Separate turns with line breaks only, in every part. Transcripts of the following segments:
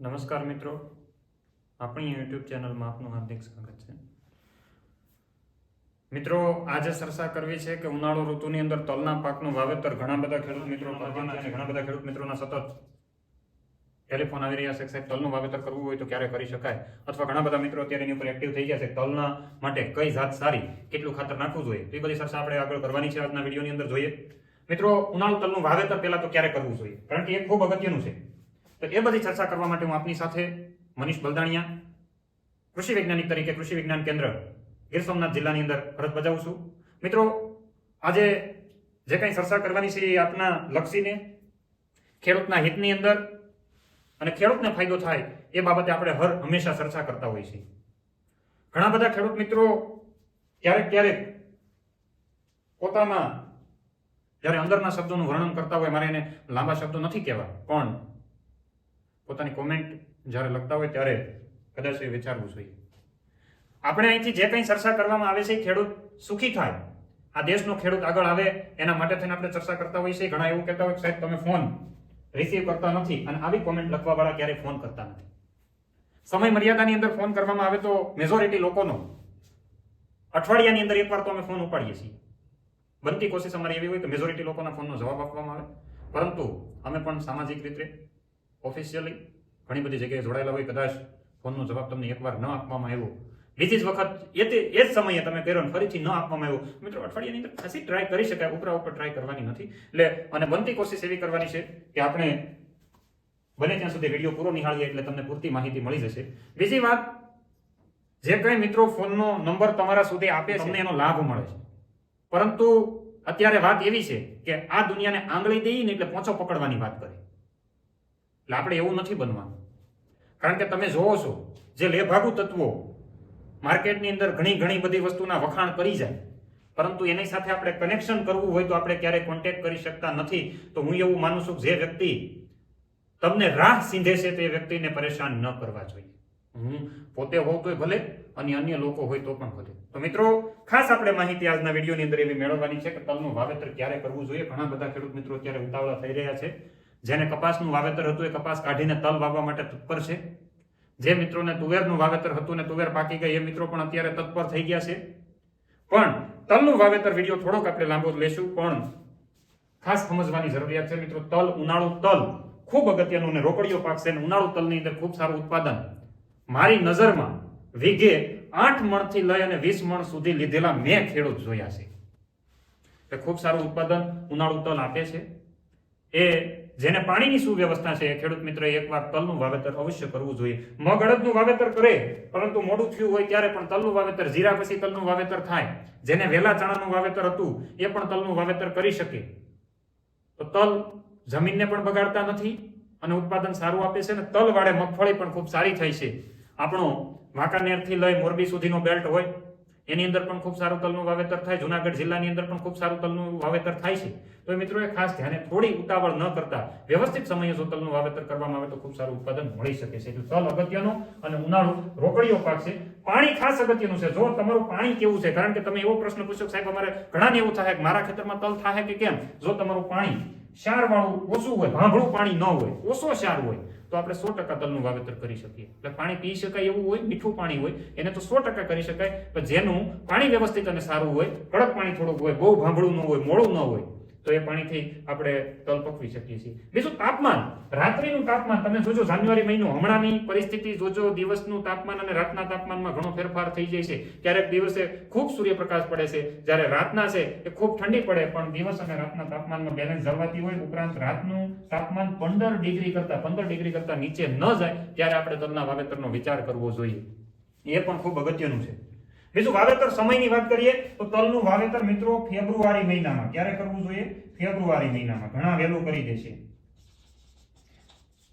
નમસ્કાર મિત્રો. આપણી યુટ્યુબ ચેનલમાં આપનું હાર્દિક સ્વાગત છે. મિત્રો, આજે ચર્ચા કરવી છે કે ઉનાળુ ઋતુની અંદર તલના પાકનું વાવેતર. ઘણા બધા ખેડૂત મિત્રો કરવાના છે ઘણા બધા ખેડૂત મિત્રોના સતત ટેલિફોન આવી રહ્યા છે કે સાહેબ, તલનું વાવેતર કરવું હોય તો ક્યારે કરી શકાય? અથવા ઘણા બધા મિત્રો અત્યારે એની ઉપર એક્ટિવ થઈ ગયા છે તલના માટે કઈ જાત સારી, કેટલું ખાતર નાખવું જોઈએ? એ બધી ચર્ચા આપણે આગળ કરવાની છે આજના વિડીયોની અંદર. જોઈએ. મિત્રો, ઉનાળુ તલનું વાવેતર પહેલા તો ક્યારે કરવું જોઈએ? કારણ કે એ ખૂબ અગત્યનું છે. તો એ બધી ચર્ચા કરવા માટે હું આપની સાથે મનીષ બલદાણિયા, કૃષિ વૈજ્ઞાનિક તરીકે કૃષિ વિજ્ઞાન કેન્દ્ર, ગીર સોમનાથ જિલ્લાની અંદર ફરજ બજાવું છું. મિત્રો, આજે જે કંઈ ચર્ચા કરવાની છે એ આપના લક્ષીને, ખેડૂતના હિતની અંદર અને ખેડૂતને ફાયદો થાય એ બાબતે આપણે હર હંમેશા ચર્ચા કરતા હોઈએ છીએ. ઘણા બધા ખેડૂત મિત્રો ક્યારેક ક્યારેક પોતાના જ્યારે અંદરના શબ્દોનું વર્ણન કરતા હોય, મારે એને લાંબા શબ્દો નથી કહેવા, પણ પોતાની કોમેન્ટ જ્યારે લખતા હોય ત્યારે કદાચ એ વિચારવું જોઈએ. આપણે અહીંથી જે કંઈ ચર્ચા કરવામાં આવે છે ખેડૂત સુખી થાય. આ દેશનો ખેડૂત આગળ આવે એના માટે થઈને આપણે ચર્ચા કરતા હોઈએ છીએ. ઘણા એવું કહેતા હોય કે સાહેબ, તમે ફોન રિસીવ કરતા નથી અને આવી કોમેન્ટ લખવા વાળા ક્યારેય ફોન કરતા નથી. સમય મર્યાદાની અંદર ફોન કરવામાં આવે તો મેજોરિટી લોકોનો. અઠવાડિયાની અંદર એકવાર તો અમે ફોન ઉપાડીએ છીએ. બનતી કોશિશ અમારી એવી હોય કે મેજોરિટી લોકોના ફોનનો જવાબ આપવામાં આવે. પરંતુ અમે પણ સામાજિક રીતે ઓફિશિયલી ઘણી બધી જગ્યાએ જોડાયેલા હોય, કદાચ ફોનનો જવાબ તમને એકવાર ન આપવામાં આવ્યો. બીજી જ વખત એ તે એ જ સમયે તમે કર્યો ને ફરીથી ન આપવામાં આવ્યો. મિત્રો, અઠવાડિયાની અંદર ખાસી ટ્રાય કરી શકાય, ઉપરા ઉપર ટ્રાય કરવાની નથી. એટલે અને બનતી કોશિશ એવી કરવાની છે કે આપણે બને ત્યાં સુધી વીડિયો પૂરો નિહાળીએ એટલે તમને પૂરતી માહિતી મળી જશે. બીજી વાત, જે કંઈ મિત્રો ફોનનો નંબર તમારા સુધી આપે છે, તમને એનો લાભ મળે છે. પરંતુ અત્યારે વાત એવી છે કે આ દુનિયાને આંગળી દઈએ ને એટલે પોંચો પકડવાની વાત કરે. એટલે આપણે એવું નથી બનવાનું. કારણ કે તમે જોવો છો, જે લેભાગુ તત્વો માર્કેટની અંદર ઘણી ઘણી બધી વસ્તુના વખાણ કરી જાય, પરંતુ એની સાથે આપણે કનેક્શન કરવું હોય તો આપણે ક્યારેય કોન્ટેક્ટ કરી શકતા નથી. તો હું એવું માનું છું જે વ્યક્તિ તમને રાહ સીંધે છે તે વ્યક્તિને પરેશાન ન કરવા જોઈએ. હું પોતે હોઉં તોય ભલે અને અન્ય લોકો હોય તો પણ ભલે. તો મિત્રો, ખાસ આપણે માહિતી આજના વિડીયોની અંદર એવી મેળવવાની છે કે તલનું વાવેતર ક્યારે કરવું જોઈએ? ઘણા બધા ખેડૂત મિત્રો અત્યારે ઉતાવળા થઈ રહ્યા છે. જેને કપાસનું વાવેતર હતું એ કપાસ કાઢીને તલ વાવવા માટે તત્પર છે. જે મિત્રોને તુવેરનું વાવેતર હતું ને તુવેર પાકી ગઈ, એ મિત્રો પણ અત્યારે તત્પર થઈ ગયા છે. પણ તલનું વાવેતર વીડિયો થોડોક આપણે લાંબો લેશું, પણ ખાસ સમજવાની જરૂરિયાત છે મિત્રો, તલ ઉનાળુ તલ ખૂબ અગત્યનું અને રોકડીઓ પાક છે અને ઉનાળુ તલની અંદર ખૂબ સારું ઉત્પાદન. મારી નજરમાં વીઘે આઠ મણથી લઈ અને વીસ મણ સુધી લીધેલા મેં ખેડૂત જોયા છે. એટલે ખૂબ સારું ઉત્પાદન ઉનાળુ તલ આપે છે. એ જેને પાણીની સુવ્યવસ્થા છે, ખેડૂત મિત્રએ એકવાર તલનું વાવેતર અવશ્ય કરવું જોઈએ. મગ અડદનું વાવેતર કરે, પરંતુ મોડું થયું હોય ત્યારે પણ તલનું વાવેતર જીરા પછી તલનું વાવેતર થાય. જેને વેલા ચણાનું વાવેતર હતું, એ પણ તલનું વાવેતર કરી શકે. તો તલ જમીનને પણ બગાડતા નથી અને ઉત્પાદન સારું આપે છે અને તલ વાળે મગફળી પણ ખૂબ સારી થાય છે. આપણો વાંકાનેરથી લઈ મોરબી સુધીનો બેલ્ટ હોય એની અંદર પણ ખૂબ સારું તલનું વાવેતર થાય, જુનાગઢ જિલ્લાની અંદર પણ ખૂબ સારું તલનું વાવેતર થાય છે. તો મિત્રોએ ખાસ ધ્યાને થોડી ઉતાવળ ન કરતા વ્યવસ્થિત સમયે જો તલનું વાવેતર કરવામાં આવે તો ખૂબ સારું ઉત્પાદન મળી શકે છે. તલ અગત્યનો અને ઉનાળુ રોકડીઓ પાક છે પાણી ખાસ અગત્યનું છે. જો તમારું પાણી કેવું છે? કારણ કે તમે એવો પ્રશ્ન પૂછો સાહેબ, અમારે ઘણાને એવું થાય કે મારા ખેતરમાં તલ થાય કે કેમ? જો તમારું પાણી ક્ષાર વાળું ઓછું હોય, ભાંભળું પાણી ન હોય, ઓછો ક્ષાર હોય તો આપણે સો ટકા તલનું વાવેતર કરી શકીએ. એટલે પાણી પી શકાય એવું હોય, મીઠું પાણી હોય, એને તો સો ટકા કરી શકાય. પણ જેનું પાણી વ્યવસ્થિત અને સારું હોય, કડક પાણી થોડુંક હોય, બહુ ભાંભળું ન હોય, મોડું ન હોય તો એ પાણીથી આપણે તલ પકવી શકીએ છીએ. બીજું તાપમાન. રાત્રિનું તાપમાન તમે જોજો, જાન્યુઆરી મહિનો હમણાંની પરિસ્થિતિ જોજો, દિવસનું તાપમાન અને રાતના તાપમાનમાં ઘણો ફેરફાર થઈ જાય છે. ક્યારેક દિવસે ખૂબ સૂર્યપ્રકાશ પડે છે, જ્યારે રાતના છે, એ ખૂબ ઠંડી પડે, પણ દિવસ અને રાતના તાપમાનમાં બેલેન્સ જળવાતી હોય, ઉપરાંત રાતનું તાપમાન પંદર ડિગ્રી કરતા, પંદર ડિગ્રી કરતા નીચે ન જાય, ત્યારે આપણે તલના વાવેતરનો વિચાર કરવો જોઈએ. એ પણ ખૂબ અગત્યનું છે. બીજું વાવેતર સમયની વાત કરીએ, તો તલનું વાવેતર મિત્રો ફેબ્રુઆરી મહિનામાં. ક્યારે કરવું જોઈએ? ફેબ્રુઆરી મહિનામાં. ઘણા વહેલું કરી દેશે.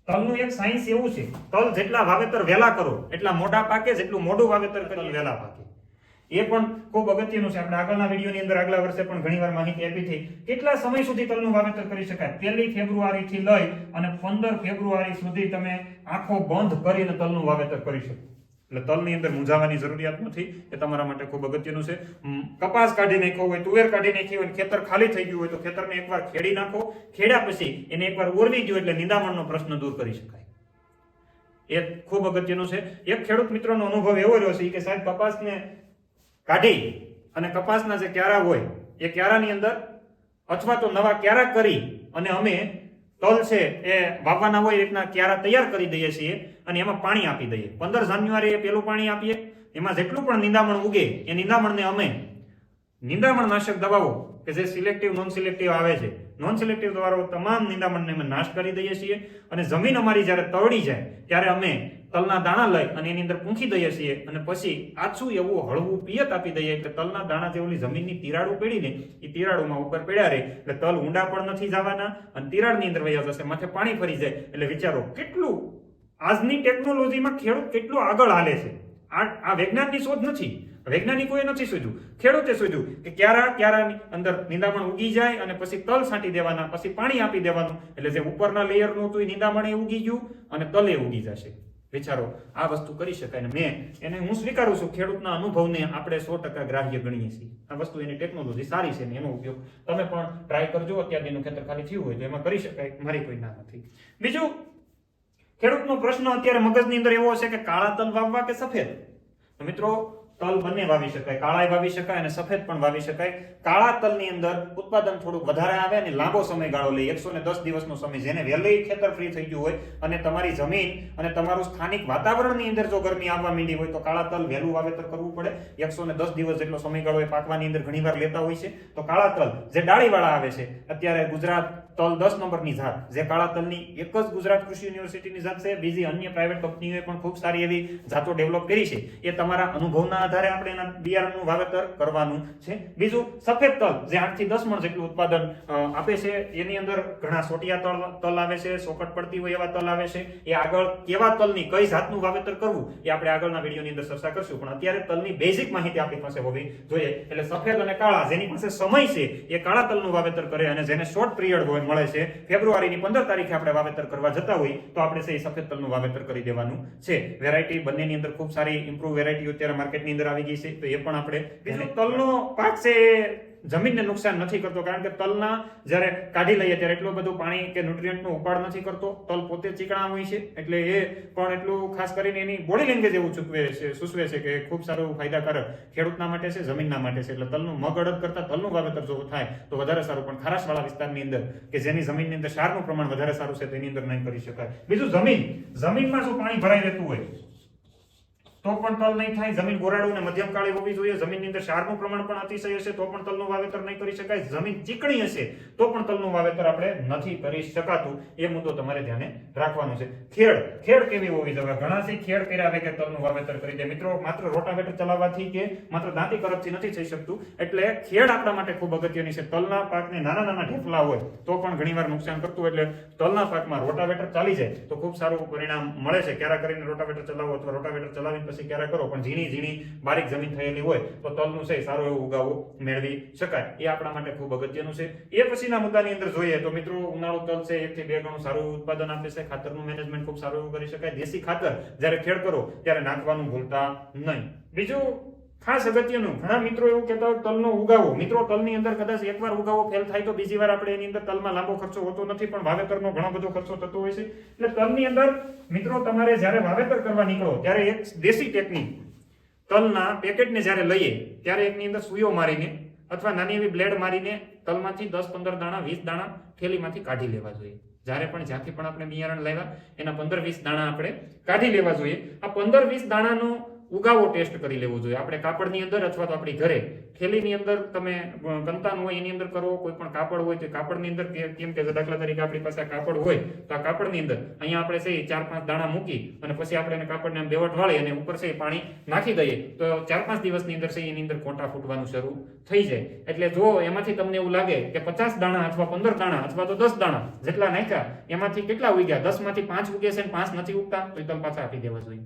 તલનું એક સાયન્સ એવું છે, તલ જેટલા વાવેતર વહેલા કરો, એટલા મોટા પાકે, જેટલું મોડું વાવેતર તલ વહેલા પાકે. એ પણ ખૂબ અગત્યનું છે. આપણે આગળના વિડીયોની અંદર આગલા વર્ષે પણ ઘણીવાર માહિતી આપી હતી કેટલા સમય સુધી તલનું વાવેતર કરી શકાય? પહેલી ફેબ્રુઆરી થી લઈ અને પંદર ફેબ્રુઆરી સુધી તમે આંખો બંધ કરીને તલનું વાવેતર કરી શકો. એટલે તલની અંદર મૂંઝાવાની જરૂરિયાત નથી, એ તમારા માટે ખૂબ અગત્યનું છે. કપાસ કાઢી નાખ્યો હોય, તુવેર કાઢી નાખી હોય ખેતર ખાલી થઈ ગયું હોય, તો ખેતરને એકવાર ખેડી નાખો. ખેડ્યા પછી એને એકવાર ઓરવી ગયો એટલે નિંદામણનો પ્રશ્ન દૂર કરી શકાય. એ ખૂબ અગત્યનું છે. એક ખેડૂત મિત્રોનો અનુભવ એવો રહ્યો છે કે સાહેબ, કપાસને કાઢી અને કપાસના જે ક્યારા હોય, એ ક્યારાની અંદર અથવા તો નવા ક્યારા કરી અને અમે તલ છે એ વાવવાના હોય રીતના ક્યારા તૈયાર કરી દઈએ છીએ અને એમાં પાણી આપી દઈએ. પંદર જાન્યુઆરીએ પેલું પાણી આપીએ. એમાં જેટલું પણ નિંદામણ ઉગે, એ નિંદામણને અમે નિંદામણ નાશક દવાઓ કે જે સિલેક્ટિવ નોન સિલેક્ટિવ આવે છે નોન સિલેક્ટિવ દવાઓ તમામ નિંદામણને અમે નાશ કરી દઈએ છીએ અને જમીન અમારી જ્યારે તળી જાય, ત્યારે અમે તલના દાણા લઈ અને એની અંદર પૂંખી દઈએ છીએ. અને પછી આછું એવું હળવું પિયત આપી દઈએ. એટલે તલના દાણા જે જમીનની તિરાડું પડીને એ તિરાડુમાં ઉપર પડ્યા રહે એટલે તલ ઊંડા પણ નથી જવાના અને તિરાડની અંદર વયા જશે. માથે પાણી ફરી જાય. એટલે વિચારો, કેટલું આજની ટેકનોલોજીમાં ખેડૂત કેટલો આગળ હાલે છે? આ આ વિજ્ઞાનની શોધ નથી. વૈજ્ઞાનિકોએ નથી શોધ્યું. ખેડૂતે શોધ્યું કે ક્યારા, ક્યારાની અંદર નિંદામણ ઉગી જાય અને પછી તલ છાંટી દેવાના, પછી પાણી આપી દેવાનું. એટલે જે ઉપરના લેયરનું હતું એ નિંદામણ એ ઉગી ગયું અને તલે ઉગી જશે. વિચારો, આ વસ્તુ કરી શકાય ને મેં એને હું સ્વીકારું છું, ખેડૂતના અનુભવને આપણે સો ટકા ગ્રાહ્ય ગણીએ છીએ. આ વસ્તુ એની ટેકનોલોજી સારી છે ને એનો ઉપયોગ તમે પણ ટ્રાય કરજો અત્યારનું ખેતર ખાલી થયું હોય તો એમાં કરી શકાય, મારી કોઈ ના નથી. બીજું, ખેડૂતનો પ્રશ્ન અત્યારે મગજની અંદર એવો છે કે કાળા તલ વાવવા કે સફેદ? મિત્રો તલ બંને વાવી શકાય કાળાય વાવી શકાય અને સફેદ પણ વાવી શકાય. કાળા તલની અંદર ઉત્પાદન થોડુંક વધારે આવે અને લાંબો સમયગાળો લે. એકસો ને દસ દિવસનો સમય જેને વહેલી ખેતર ફ્રી થઈ ગયું હોય અને તમારી જમીન અને તમારું સ્થાનિક વાતાવરણની અંદર જો ગરમી આવવા માંડી હોય તો કાળા તલ વહેલું વાવેતર કરવું પડે. એકસો ને દસ દિવસ જેટલો સમયગાળો એ પાકવાની અંદર ઘણીવાર લેતા હોય છે. તો કાળા તલ જે ડાળીવાળા આવે છે, અત્યારે ગુજરાત તલ દસ નંબરની જાત જે કાળા તલની એક જ ગુજરાત કૃષિ યુનિવર્સિટીની જાત છે. બીજી અન્ય પ્રાઇવેટ કંપનીઓએ પણ ખૂબ સારી એવી જાતો ડેવલપ કરી છે. એ તમારા અનુભવના આધારે આપણે એના બિયારણનું વાવેતર કરવાનું છે. બીજું, સફેદ તલ, જે આઠથી દસ મણ જેટલું ઉત્પાદન આપે છે, એની અંદર ઘણા સોટિયા તલ તલ આવે છે, સોકટ પડતી હોય એવા તલ આવે છે. એ આગળ કેવા તલની, કઈ જાતનું વાવેતર કરવું, એ આપણે આગળના વિડીયોની અંદર ચર્ચા કરશું. પણ અત્યારે તલની બેઝિક માહિતી આપણી પાસે હોવી જોઈએ. એટલે સફેદ અને કાળા, જેની પાસે સમય છે, એ કાળા તલનું વાવેતર કરે અને જેને શોર્ટ પિરિયડ હોય, મળે છે. ફેબ્રુઆરીની પંદર તારીખે આપણે વાવેતર કરવા જતા હોય, તો આપણે એ સફેદ તલનું વાવેતર કરી દેવાનું છે. વેરાયટી બંનેની અંદર ખૂબ સારી ઇમ્પ્રુવ વેરાયટી અત્યારે માર્કેટની અંદર આવી ગઈ છે તો એ પણ આપણે બીજું તલનો પાક છે એ જમીનને નુકસાન નથી કરતો કારણ કે તલના જ્યારે કાઢી લઈએ ત્યારે એટલું બધું પાણી કે ન્યુટ્રિયન્ટનો ઉપાડ નથી કરતો. તલ પોતે ચીકણા હોય છે એટલે એ પણ એટલું ખાસ કરીને એની બોડી લેંગ્વેજ એવું ચૂકવે છે સૂચવે છે કે ખૂબ સારું ફાયદાકારક ખેડૂતના માટે છે જમીનના માટે છે. એટલે તલનું મગ અડદ કરતા તલનું વાવેતર જો થાય તો વધારે સારું. પણ ખારાશવાળા વિસ્તારની અંદર કે જેની જમીનની અંદર ક્ષારનું પ્રમાણ વધારે સારું છે તેની અંદર નહીં કરી શકાય. બીજું જમીન. જમીનમાં શું પાણી ભરાઈ રહેતું હોય તો પણ તલ નહીં થાય. જમીન ગોરાડું અને મધ્યમ કાળી હોવી જોઈએ. જમીનની અંદર ક્ષારનું પ્રમાણ પણ અતિશય હશે, તો પણ તલનું વાવેતર નહીં કરી શકાય. જમીન ચીકણી હશે, તો પણ તલનું વાવેતર આપણે નથી કરી શકાતું. એ મુદ્દો તમારે ધ્યાને રાખવાનો છે. ખેડ. ખેડ કેવી હોવી જોઈએ? ઘણા છે ખેડ કર્યા વગર તલનું વાવેતર કરી દે. મિત્રો, માત્ર રોટાવેટર ચલાવવાથી કે માત્ર દાંતી કરપથી નથી થઈ શકતું. એટલે ખેડ આપણા માટે ખૂબ અગત્યની છે. તલના પાકને નાના નાના ઢેફલા હોય, તો પણ ઘણીવાર નુકસાન કરતું એટલે તલના પાકમાં રોટાવેટર ચાલી જાય, તો ખૂબ સારું પરિણામ મળે છે. ક્યારા કરીને રોટાવેટર ચલાવો અથવા રોટાવેટર ચલાવીને પછી ક્યારે કરો? પણ ઝીણી ઝીણી બારીક જમીન થયેલી હોય તો તલનું છે સારો એવો ઉગાવો, મેળવી શકાય. એ આપણા માટે ખૂબ અગત્યનું છે. એ પછીના મુદ્દાની અંદર જોઈએ તો મિત્રો, ઉનાળુ તલ છે, એક થી બે ગણું સારું ઉત્પાદન આપે છે. ખાતરનું મેનેજમેન્ટ ખૂબ સારું એવું કરી શકાય. દેશી ખાતર જ્યારે ખેડ કરો, ત્યારે નાખવાનું ભૂલતા નહીં. બીજું ખાસ અગત્યનું, ઘણા મિત્રો એવું કહેતા હોય તલનો ઉગાવો. મિત્રો, તલની અંદર કદાચ એકવાર ઉગાવો ફેલ થાય તો બીજી વાર આપણે એની અંદર તલમાં લાંબો ખર્ચો હોતો નથી, પણ વાવેતરનો ઘણો બધો ખર્ચો થતો હોય છે. એટલે તલની અંદર, મિત્રો, તમારે જ્યારે વાવેતર કરવા નીકળો, ત્યારે એક દેશી ટેકનિક તલના પેકેટને જ્યારે લઈએ, ત્યારે એકની અંદર સુયો મારીને અથવા નાની એવી બ્લેડ મારીને તલમાંથી દસ, પંદર દાણા, વીસ દાણા થેલીમાંથી કાઢી લેવા જોઈએ. જ્યારે પણ જ્યાંથી પણ આપણે બિયારણ લાવ્યા, એના પંદર, વીસ દાણા આપણે કાઢી લેવા જોઈએ. આ પંદર, વીસ દાણાનો ઉગાવો ટેસ્ટ કરી લેવો જોઈએ. આપણે કાપડની અંદર અથવા તો આપણી ઘરે. થેલીની અંદર તમે કંતાન હોય એની અંદર કરો. કોઈ પણ કાપડ હોય તો કાપડની અંદર કેમ કે દાખલા તરીકે આપણી પાસે કાપડ હોય, તો આ કાપડની અંદર અહીંયા આપણે છે ચાર પાંચ દાણા મૂકી અને પછી આપણે એને કાપડને આમ બેવટ વાળી અને ઉપર છે પાણી નાખી દઈએ, તો ચાર પાંચ દિવસની અંદર છે એની અંદર કોટા ફૂટવાનું શરૂ થઈ જાય. એટલે જો એમાંથી તમને એવું લાગે કે પચાસ દાણા અથવા પંદર દાણા અથવા તો દસ દાણા જેટલા નાખ્યા, એમાંથી કેટલા ઉગ્યા? દસમાંથી પાંચ ઉગે છે પાંચ નથી ઉગતા? તો તમે પાછા આપી દેવા જોઈએ.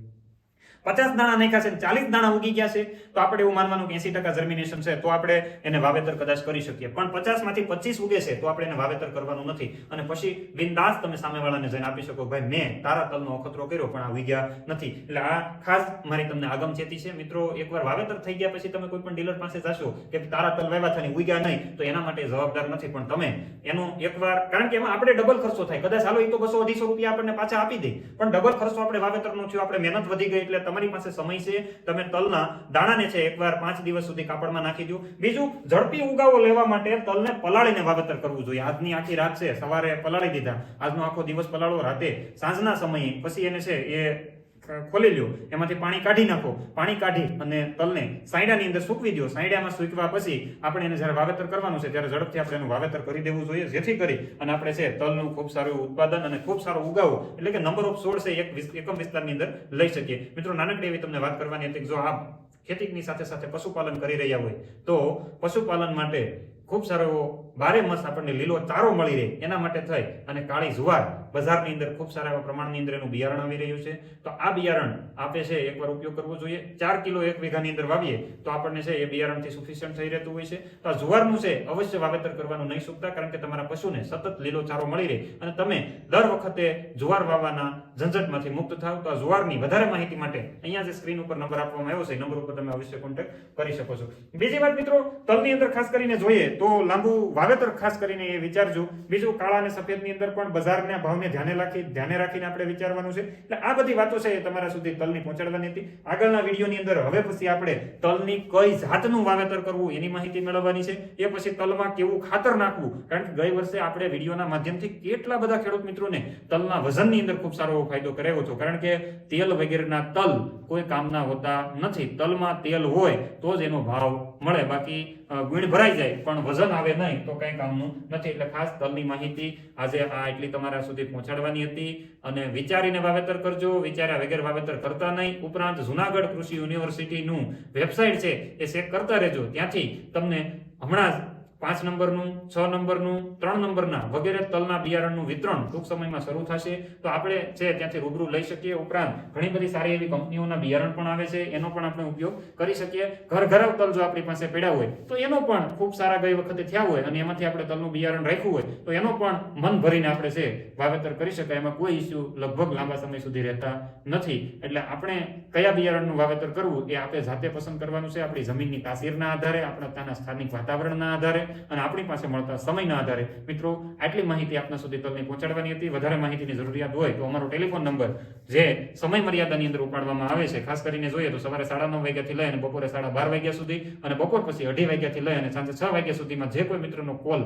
પચાસ દાણા નાખ્યા છે ચાલીસ દાણા ઉગી ગયા છે, તો આપણે એવું માનવાનું કે એસી ટકા જર્મિનેશન છે, તો આપણે એને વાવેતર કદાચ કરી શકીએ. પણ પચાસમાંથી પચીસ ઉગે છે, તો આપણે એને વાવેતર કરવાનું નથી. અને પછી બિનદાસ તમે સામેવાળાને જઈને આપી શકો, ભાઈ, મેં તારા તલનો અખતરો કર્યો, પણ આ ઉગ્યા નથી. એટલે આ ખાસ મારી તમને આગમ ચેતી છે. મિત્રો, એકવાર વાવેતર થઈ ગયા પછી તમે કોઈ પણ ડીલર પાસે જશો કે તારા તલ વાવ્યા છે ઉગ્યા નહીં, તો એના માટે જવાબદાર નથી. પણ તમે એનો એકવાર, કારણ કે એમાં આપણે ડબલ ખર્ચો થાય. કદાચ, હાલો એ તો બસો અઢીસો રૂપિયા આપણને પાછા આપી દે. પણ ડબલ ખર્ચો આપણે વાવેતરનો થયો, આપણે મહેનત વધી ગઈ, એટલે તમારી પાસે સમય છે, તમે તલના દાણાને છે એકવાર પાંચ દિવસ સુધી કાપડમાં નાખી દો. બીજું, ઝડપી ઉગાવો લેવા માટે તલને પલાળીને વાવેતર કરવું જોઈએ. આજની આખી રાત છે, સવારે પલાળી દીધા. આજનો આખો દિવસ પલાળો રાતે, સાંજના સમયે. પછી એને છે એ ખોલી લ્યો. એમાંથી પાણી કાઢી નાખો. પાણી કાઢી અને તલને સાયડાની અંદર સૂકવી દો સાયડામાં સૂકવા પછી આપણે એને જ્યારે વાવેતર કરવાનું છે ત્યારે ઝડપથી આપણે એનું વાવેતર કરી દેવું જોઈએ. જેથી કરી અને આપણે છે તલનું ખૂબ સારું ઉત્પાદન અને ખૂબ સારો ઉગાવો. એટલે કે નંબર ઓફ સોળ છે એક એકમ વિસ્તારની અંદર લઈ શકીએ. મિત્રો, નાનકડી એવી તમને વાત કરવાની હતી જો આ ખેતીની સાથે સાથે પશુપાલન કરી રહ્યા હોય, તો પશુપાલન માટે ખૂબ સારો બારે માસ આપણને લીલો ચારો મળી રહે, એના માટે થઈ અને કાળી જુવાર. બજારની અંદર ખૂબ સારા એવા પ્રમાણની અંદર એનું બિયારણ આવી રહ્યું છે. તો આ બિયારણ આપે છે, એકવાર ઉપયોગ કરવો જોઈએ. ચાર કિલો એક વીઘાની અંદર વાવીએ, તો આપણને છે એ બિયારણથી સુફિશિયન્ટ થઈ રહેતું હોય છે. તો આ જુવારનું છે, અવશ્ય વાવેતર કરવાનું નહીં ચૂકતા કારણ કે તમારા પશુને સતત લીલો ચારો મળી રહે અને તમે દર વખતે જુવાર વાવવાના ઝંઝટમાંથી મુક્ત થાવ. તો આ જુવારની વધારે માહિતી માટે અહીંયા જે સ્ક્રીન ઉપર નંબર આપવામાં આવ્યો છે નંબર ઉપર તમે અવશ્ય કોન્ટેક્ટ કરી શકો છો. બીજી વાત મિત્રો, તલની અંદર ખાસ કરીને જોઈએ તો લાંબુ વાવેતર ખાસ કરીને એ વિચારજો. બીજું કાળા અને સફેદની અંદર પણ બજારના ભાવને ધ્યાને રાખી ધ્યાને રાખીને આપણે વિચારવાનું છે. એટલે આ બધી વાતો છે એ તમારા સુધી તલની પહોંચાડવાની હતી. આગળના વિડીયોની અંદર હવે પછી આપણે તલની કઈ જાતનું વાવેતર કરવું એની માહિતી મેળવવાની છે. એ પછી તલમાં કેવું ખાતર નાખવું. કારણ કે ગઈ વર્ષે આપણે વિડીયોના માધ્યમથી કેટલા બધા ખેડૂત મિત્રોને તલના વજનની અંદર ખૂબ સારો ફાયદો કરાવ્યો હતો. કારણ કે તેલ વગેરેના તલ કોઈ કામના હોતા નથી. તલમાં તેલ હોય તો જ એનો ભાવ મળે, બાકી ગુણ ભરાઈ જાય, પણ વજન આવે નહીં, તો કઈ કામનું નથી. એટલે ખાસ તલની માહિતી આજે આ એટલી તમારા સુધી પહોંચાડવાની હતી. અને વિચારીને વાવેતર કરજો, વિચાર્યા વગર વાવેતર કરતા નહીં. ઉપરાંત જુનાગઢ કૃષિ યુનિવર્સિટીનું વેબસાઇટ છે, એ ચેક કરતા રહેજો. ત્યાંથી તમને હમણાં જ પાંચ નંબરનું, છ નંબરનું, ત્રણ નંબરના વગેરે તલના બિયારણનું વિતરણ ટૂંક સમયમાં શરૂ થશે. તો આપણે છે ત્યાંથી રૂબરૂ લઈ શકીએ. ઉપરાંત ઘણી બધી સારી એવી કંપનીઓના બિયારણ પણ આવે છે. એનો પણ આપણે ઉપયોગ કરી શકીએ. ઘર ઘરાવ તલ જો આપણી પાસે પડ્યા હોય, તો એનો પણ ખૂબ સારા ગઈ વખતે થયા હોય અને એમાંથી આપણે તલનું બિયારણ રાખ્યું હોય, તો એનો પણ મન ભરીને આપણે છે વાવેતર કરી શકાય. એમાં કોઈ ઇસ્યુ લગભગ લાંબા સમય સુધી રહેતા નથી. એટલે આપણે કયા બિયારણનું વાવેતર કરવું એ આપણે જાતે પસંદ કરવાનું છે. આપણી જમીનની તાસીરના આધારે, આપણા ત્યાંના સ્થાનિક વાતાવરણના આધારે. અને આપણી પાસે મળતા સમયના આધારે, મિત્રો, આટલી માહિતી આપના સુધી તમને પહોંચાડવાની હતી. વધારે માહિતીની જરૂરિયાત હોય તો અમારો ટેલિફોન નંબર, જે સમય મર્યાદાની અંદર ઉપાડવામાં આવે છે, ખાસ કરીને જોઈએ તો સવારે સાડા નવ વાગ્યાથી લઈ અને બપોરે સાડા બાર વાગ્યા સુધી અને બપોર પછી અઢી વાગ્યાથી લઈ અને સાંજે છ વાગ્યા સુધીમાં જે કોઈ મિત્રનો કોલ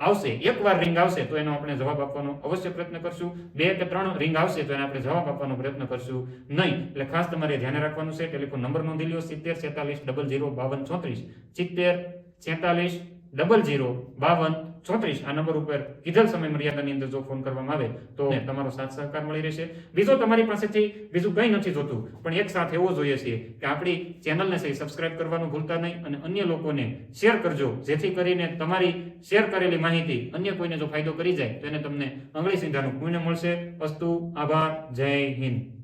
આવશે એક વાર રિંગ આવશે, તો એનો આપણે જવાબ આપવાનો અવશ્ય પ્રયત્ન કરશું. બે કે ત્રણ રિંગ આવશે, તો એને આપણે જવાબ આપવાનો પ્રયત્ન કરશું નહીં. એટલે ખાસ તમારે ધ્યાન રાખવાનું છે, ટેલિફોન નંબર નોંધી લ્યો, સિત્તેર છેતાલીસ ડબલ જીરો બાવન ચોત્રીસ. સિત્તેર છેતાલીસ ડબલ જીરો બાવન ચોત્રીસ આ નંબર ઉપર કીધેલ સમય મર્યાદાની અંદર જો ફોન કરવામાં આવે તો તમારો સાથ સહકાર મળી રહેશે. બીજો તમારી પાસેથી બીજું કંઈ નથી જોતું પણ એક સાથ એવો જોઈએ છે કે આપણી ચેનલને સહી સબસ્ક્રાઇબ કરવાનું ભૂલતા નહીં અને અન્ય લોકોને શેર કરજો જેથી કરીને તમારી શેર કરેલી માહિતી અન્ય કોઈને જો ફાયદો કરી જાય તો એને તમને અંગળી સીધાનું પુણ્ય મળશે. અસ્તુ આભાર જય હિન્દ.